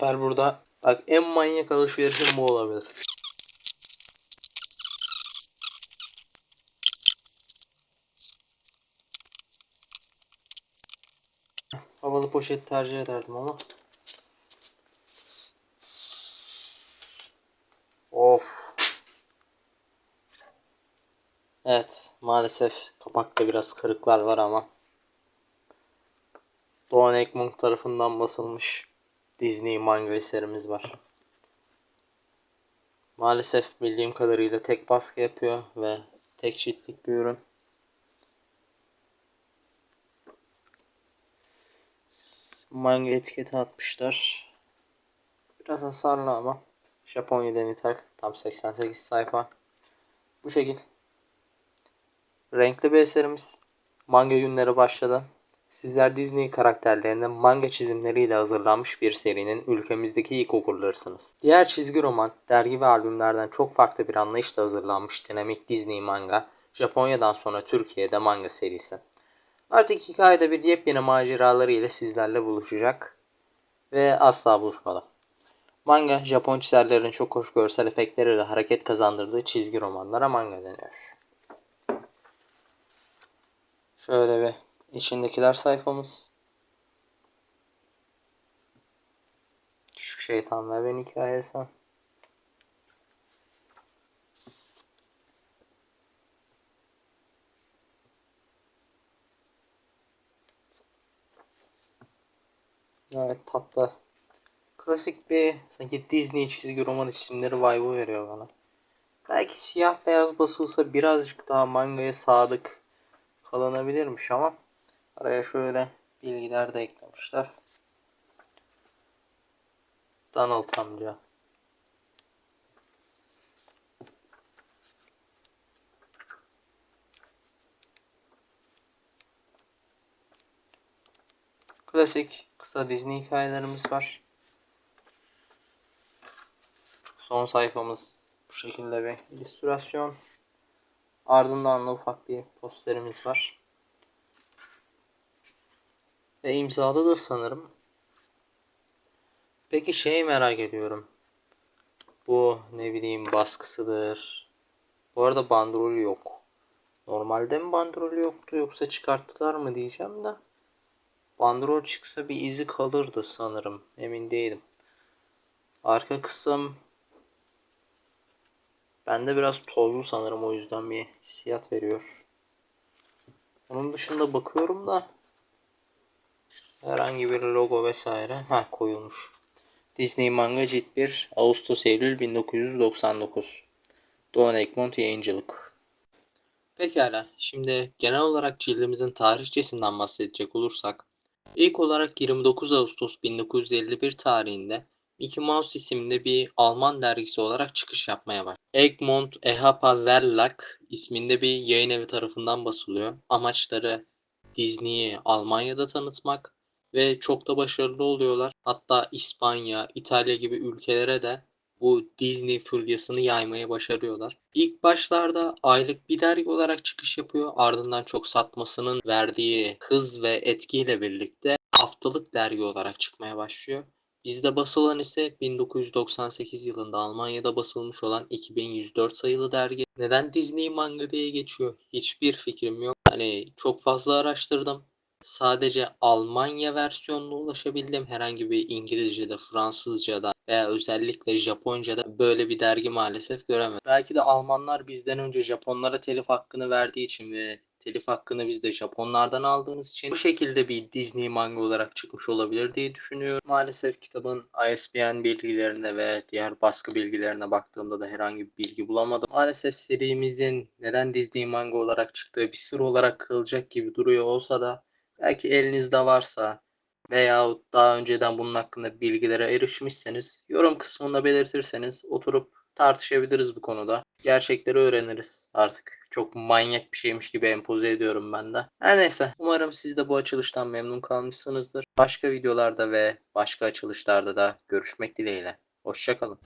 sefer burada bak en manyak alışverişim bu olabilir. Havalı poşet tercih ederdim ama. Of. Evet maalesef kapakta biraz kırıklar var ama. Doğan Ekmont tarafından basılmış Disney manga eserimiz var. Maalesef bildiğim kadarıyla tek baskı yapıyor ve tek ciltlik bir ürün. Manga etiketi atmışlar. Biraz hasarlı ama. Japonya'dan ithal. Tam 88 sayfa. Bu şekil. Renkli bir eserimiz. Manga günleri başladı. Sizler Disney karakterlerinin manga çizimleriyle hazırlanmış bir serinin ülkemizdeki ilk okurlarısınız. Diğer çizgi roman, dergi ve albümlerden çok farklı bir anlayışla hazırlanmış dinamik Disney manga, Japonya'dan sonra Türkiye'de manga serisi. Artık hikayede bir yepyeni maceraları ile sizlerle buluşacak ve asla buluşmadı. Manga, Japon çizerlerin çok hoş görsel efektleriyle hareket kazandırdığı çizgi romanlara manga deniyor. Şöyle bir içindekiler sayfamız. Küçük şeytan ve ben hikayesi. Evet tatlı. Klasik bir sanki Disney çizgi roman isimleri vibe'ı veriyor bana. Belki siyah beyaz basılsa birazcık daha mangaya sadık kalınabilirmiş ama araya şöyle bilgiler de eklemişler. Donald amca. Klasik kısa Disney hikayelerimiz var. Son sayfamız bu şekilde bir illüstrasyon. Ardından da ufak bir posterimiz var. Ve imzalı da sanırım. Peki şey merak ediyorum. Bu ne bileyim baskısıdır. Bu arada bandrolü yok. Normalde mi bandrolü yoktu yoksa çıkarttılar mı diyeceğim de. Bandrol çıksa bir izi kalırdı sanırım. Emin değilim. Arka kısım bende biraz tozlu sanırım o yüzden bir hissiyat veriyor. Onun dışında bakıyorum da herhangi bir logo vesaire ha koyulmuş. Disney Manga Cilt 1 Ağustos Eylül 1999 Doğan Egmont yayıncılık. Pekala şimdi genel olarak cildimizin tarihçesinden bahsedecek olursak İlk olarak 29 Ağustos 1951 tarihinde Mickey Mouse isimli bir Alman dergisi olarak çıkış yapmaya başladı. Egmont Ehapa Verlag isminde bir yayın evi tarafından basılıyor. Amaçları Disney'i Almanya'da tanıtmak ve çok da başarılı oluyorlar. Hatta İspanya, İtalya gibi ülkelere de bu Disney furyasını yaymaya başarıyorlar. İlk başlarda aylık bir dergi olarak çıkış yapıyor. Ardından çok satmasının verdiği hız ve etkiyle birlikte haftalık dergi olarak çıkmaya başlıyor. Bizde basılan ise 1998 yılında Almanya'da basılmış olan 2104 sayılı dergi. Neden Disney manga diye geçiyor? Hiçbir fikrim yok. Hani çok fazla araştırdım. Sadece Almanya versiyonuna ulaşabildim. Herhangi bir İngilizce'de, Fransızca'da veya özellikle Japonca'da böyle bir dergi maalesef göremedim. Belki de Almanlar bizden önce Japonlara telif hakkını verdiği için ve telif hakkını biz de Japonlardan aldığımız için bu şekilde bir Disney manga olarak çıkmış olabilir diye düşünüyorum. Maalesef kitabın ISBN bilgilerine ve diğer baskı bilgilerine baktığımda da herhangi bir bilgi bulamadım. Maalesef serimizin neden Disney manga olarak çıktığı bir sır olarak kalacak gibi duruyor olsa da belki elinizde varsa veyahut daha önceden bunun hakkında bilgilere erişmişseniz yorum kısmında belirtirseniz oturup tartışabiliriz bu konuda. Gerçekleri öğreniriz artık. Çok manyak bir şeymiş gibi empoze ediyorum ben de. Her neyse umarım siz de bu açılıştan memnun kalmışsınızdır. Başka videolarda ve başka açılışlarda da görüşmek dileğiyle. Hoşçakalın.